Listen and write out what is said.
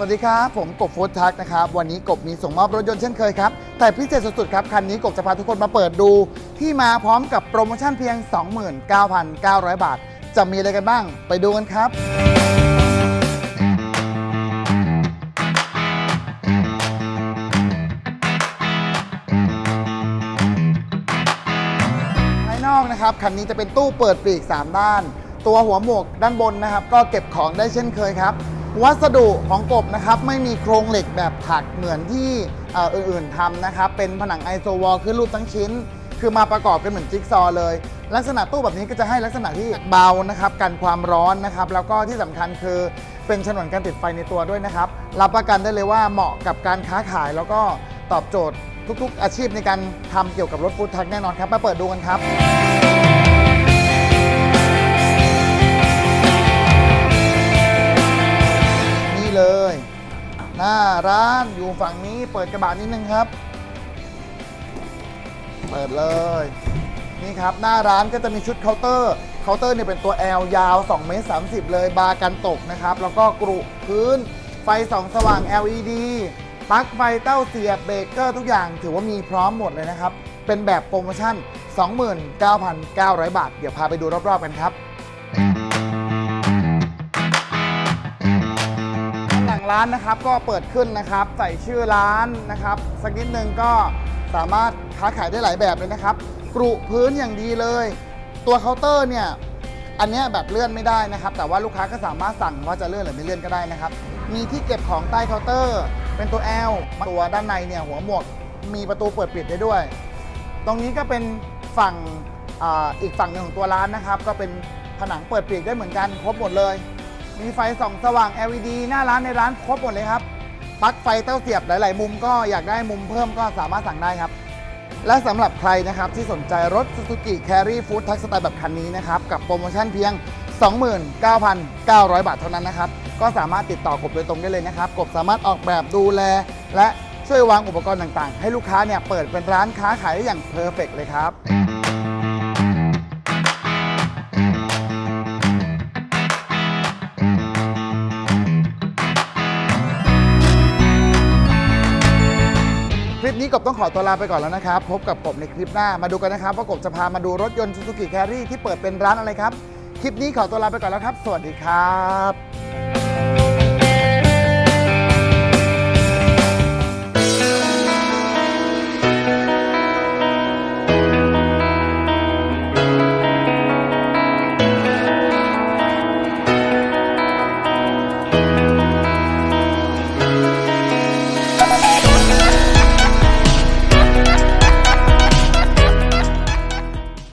สวัสดีครับ ผมกบโฟร์ทักนะครับ วันนี้กบมีส่งมอบรถยนต์เช่นเคยครับ แต่พิเศษสุดๆครับ คันนี้กบจะพาทุกคนมาเปิดดู ที่มาพร้อมกับโปรโมชั่นเพียง 29,900 บาท จะมีอะไรกันบ้าง ไปดูกันครับภายนอกนะครับคันนี้จะเป็นตู้เปิดปีก 3 ด้าน ตัวหัวหมวกด้านบนนะครับ ก็เก็บของได้เช่นเคยครับ วัสดุของกบนะครับไม่มีโครงเหล็กแบบถักเหมือนที่อ,อื่นๆทำนะครับเป็นผนังไอโซวอลขึ้นรูปทั้งชิ้น คือมาประกอบกันเหมือนจิ๊กซอเลย ลักษณะตู้แบบนี้ก็จะให้ลักษณะที่เบานะครับกันความร้อนนะครับแล้วก็ที่สำคัญคือเป็นฉนวนการติดไฟในตัวด้วยนะครับรับประกันได้เลยว่าเหมาะกับการค้าขายแล้วก็ตอบโจทย์ทุกๆ อาชีพในการทำเกี่ยวกับรถฟู้ดทักแน่นอนครับมาเปิดดูกันครับ หน้าร้านอยู่ฝั่งนี้เปิดกระบะนิดนึงครับ เปิดเลย นี่ครับ หน้าร้านก็จะมีชุดเคาน์เตอร์เคาน์เตอร์เนี่ยเป็นตัว L ยาว2เมตร30 เลยบาร์กันตกนะครับ แล้วก็กรุพื้น ไฟส่องสว่าง LED ปลั๊กไฟเต้าเสียบเบรกเกอร์ทุกอย่างถือว่ามีพร้อมหมดเลยนะครับ เป็นแบบโปรโมชั่น 29,900 บาท เดี๋ยวพาไปดูรอบๆกันครับ ร้านนะครับก็เปิดขึ้นนะครับ ใส่ชื่อร้านนะครับ สักนิดนึงก็สามารถค้าขายได้หลายแบบเลยนะครับกรุพื้นอย่างดีเลย ตัวเคาน์เตอร์เนี่ยอันนี้แบบเลื่อนไม่ได้นะครับ แต่ว่าลูกค้าก็สามารถสั่งว่าจะเลื่อนหรือไม่เลื่อนก็ได้นะครับ มีที่เก็บของใต้เคาน์เตอร์ เป็นตัว L ตัวด้านในเนี่ยหัวหมวกมีประตูเปิดปิดได้ด้วย ตรงนี้ก็เป็นฝั่งออีกฝั่งหนึ่งของตัวร้านนะครับ ก็เป็นผนังเปิดปิดได้เหมือนกันครบหมดเลย มีไฟส่องสว่าง LED หน้าร้านในร้านครบหมดเลยครับปลั๊กไฟเต้าเสียบหลาย ๆ มุมก็อยากได้มุมเพิ่มก็สามารถสั่งได้ครับ และสำหรับใครนะครับที่สนใจรถ Suzuki Carry Food Truck สไตล์แบบคันนี้นะครับ กับโปรโมชั่นเพียง 29,900 บาทเท่านั้นนะครับ ก็สามารถติดต่อกบโดยตรงได้เลยนะครับ กบสามารถออกแบบดูแล และช่วยวางอุปกรณ์ต่าง ๆ ให้ลูกค้าเนี่ยเปิดเป็นร้านค้าขายได้อย่างเพอร์เฟกเลยครับ ลิปนี้กบต้องขอตัวลาไปก่อนแล้วนะครับ พบกับกบในคลิปหน้ามาดูกันนะครับว่ากบจะพามาดูรถยนต์ซูซูกิแครี่ที่เปิดเป็นร้านอะไรครับ คลิปนี้ขอตัวลาไปก่อนแล้วครับ สวัสดีครับ